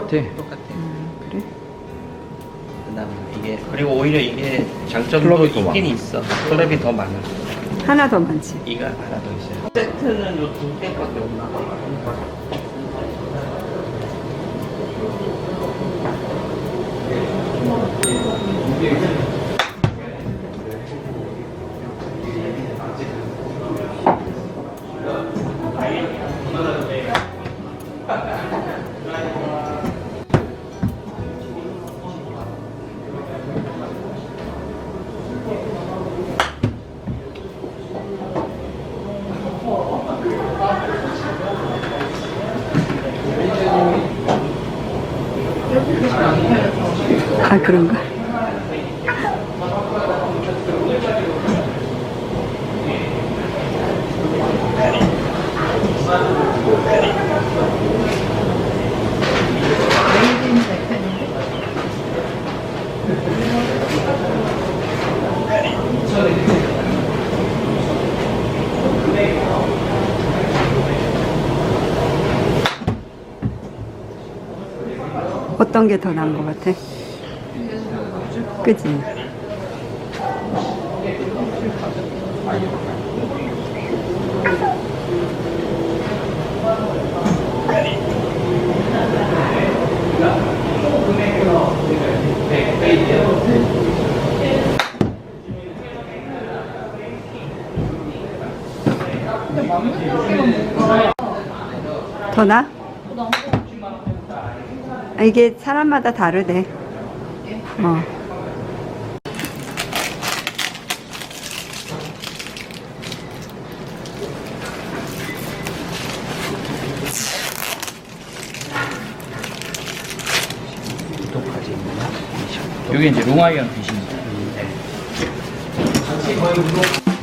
똑같아. 똑같아. 그래? 그다음 이게 그리고 오히려 이게 장점도 클럽이 더 있긴 많아. 있어. 클럽이 더 많아. 하나 더 많지. 이가 하나 더 있어요. 세트는 요 두 개밖에 없나? 아, 그런가? 어떤 게 더 나은 것 같아? 그지? 더 나? 아, 이게 사람마다 다르대. 어. 있나요? 이게 이제 롱아이언 빗입니다. 오,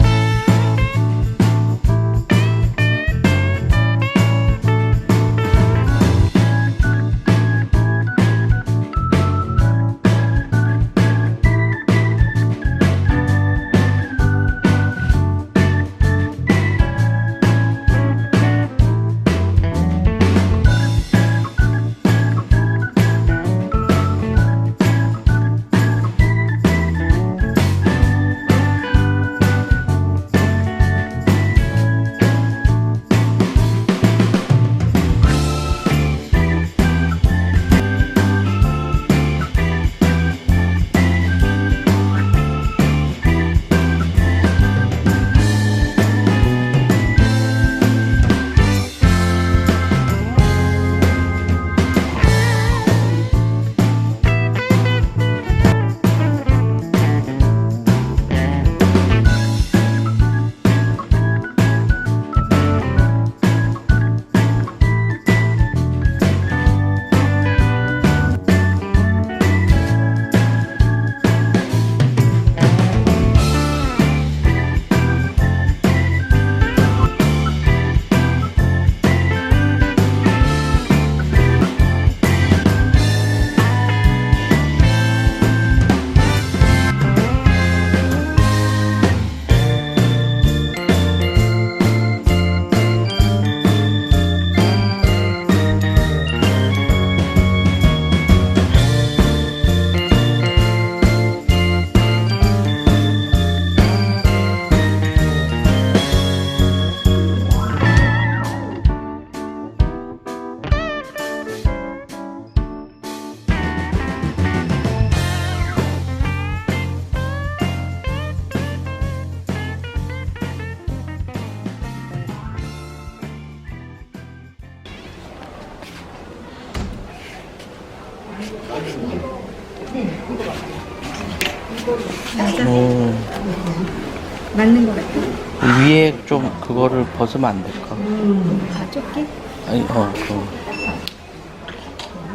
좀 그거를 벗으면 안 될까? 아, 조끼? 아니, 어, 그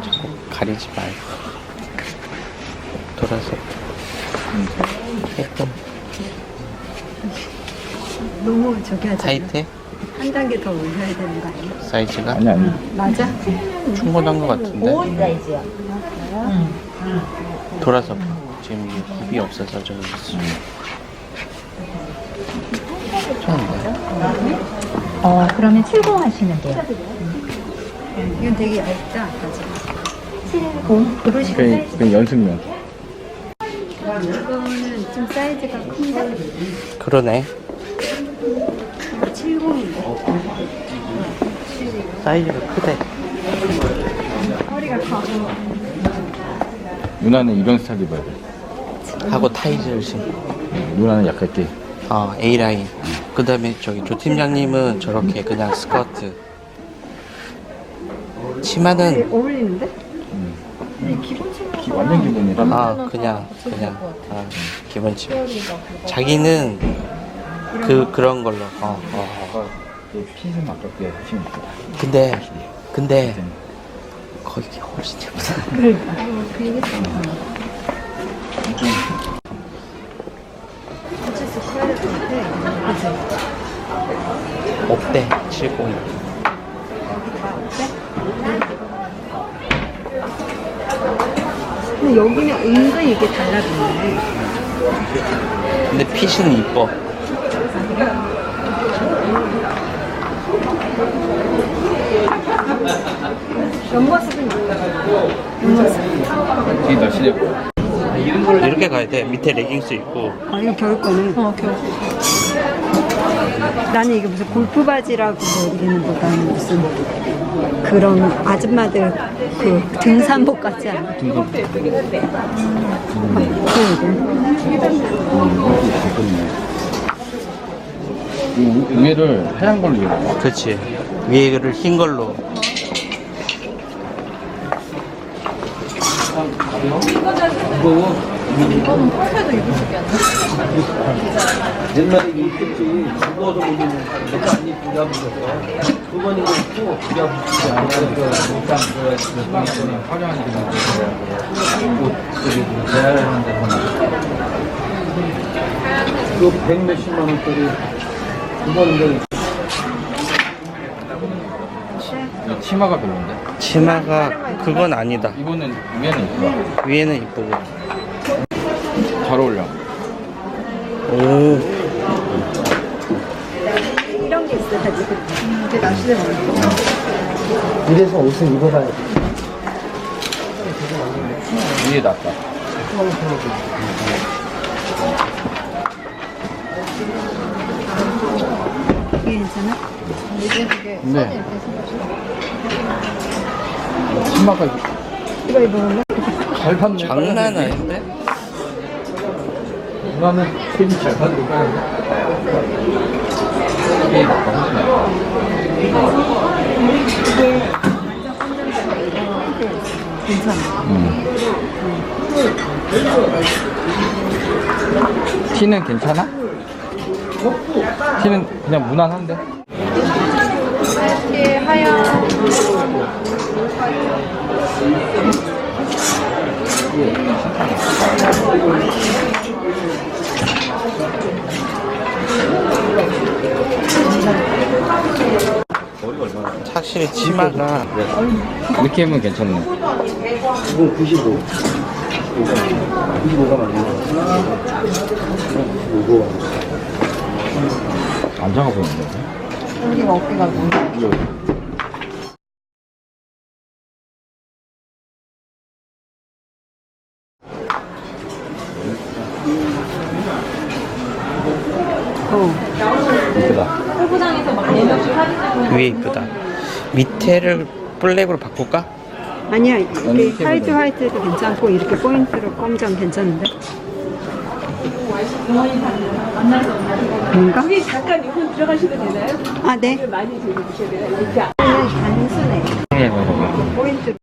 자꾸 가리지 말고 돌아서 예쁜 너무 저기 하잖아. 타이트해? 한 단계 더 올려야 되는 거 아니야? 사이즈가 아니 아니. 맞아? 충분한 것 같은데 사이즈야. 돌아서 봐. 지금 이게 굽이 없어서 좀 있어. 괜 어, 그러면 70 하시면 돼요. 이건 되게 얇다. 맞아. 어, 그릇이 그냥, 그냥 연습용. 이거는 좀 사이즈가 큰데? 그러네. 70인데. 사이즈가 크대. 허리가 커. 누나는 이런 스타일 입어야 돼. 하고 타이즈를 신. 누나는 약간 이렇게 어, A라인. 그 다음에 저기 조 팀장님은 저렇게 그냥 스커트. 치마는, 어울리는데? 기- 완전 기본이라. 아, 그냥, 그냥, 아, 기본 치마. 자기는 그, 그런 걸로, 어, 어, 어. 그 핏은 아깝게. 근데, 근데, 거기 훨씬 예쁘다. 어째서 같아. 없대, 70. 근데 여기는 은근히 이게 달라붙네. 근데 핏은 이뻐. 옆모습은 옆모습. 뒤 날씬해 보여. 이렇게 가야 돼. 밑에 레깅스 입고. 아, 이거 겨울 거는? 어, 겨울 나는 이게 무슨 골프 바지라고 뭐 이러는 보다는 무슨 그런 아줌마들 그 등산복 같지 않아? 등산. 이 위에를 하얀 걸로 입어. 그렇지. 위에를 흰 걸로. 옛날에 입혔지 죽어서 못 입는 내가 안 입고 잡으셔서 두번 입고 부자 붙이지 않아서 화려한 그냥 옷 저기 대화하는 데서 그백 몇십만 원짜리 두번 이제 이 치마가 별론데. 치마가 그건 아니다. 이거는 위에는 이쁘다. 위에는 이쁘고. 잘 어울려. 오. 이런 게 있어야지. 이래서 옷을 입어봐야 돼 위에 낫다. 이게 괜찮아? 근데 치마가 이거 입어볼래? 잘 봤네. 장난 아닌데? 누나는 괜히 잘. 이게 낫다. 훨씬 낫다. 괜찮아. 음. 티는 괜찮아? 티는 그냥 무난한데? 확실히 치마가 느낌은 괜찮네. 이건 95 95가 맞는 거 이거 안 작아 보이는데? 여기가 어깨가 이거 위에 이쁘다. 밑에를 블랙으로 바꿀까? 아니야, 이렇게 화이트. 화이트도 괜찮고 이렇게 포인트로 검정 괜찮은데? 뭔가? 여기 잠깐 이분 들어가시면 되나요? 아, 네. 많이 들어주셔야 되나요? 이렇게 그냥 단순해. 해봐봐. 포인트로.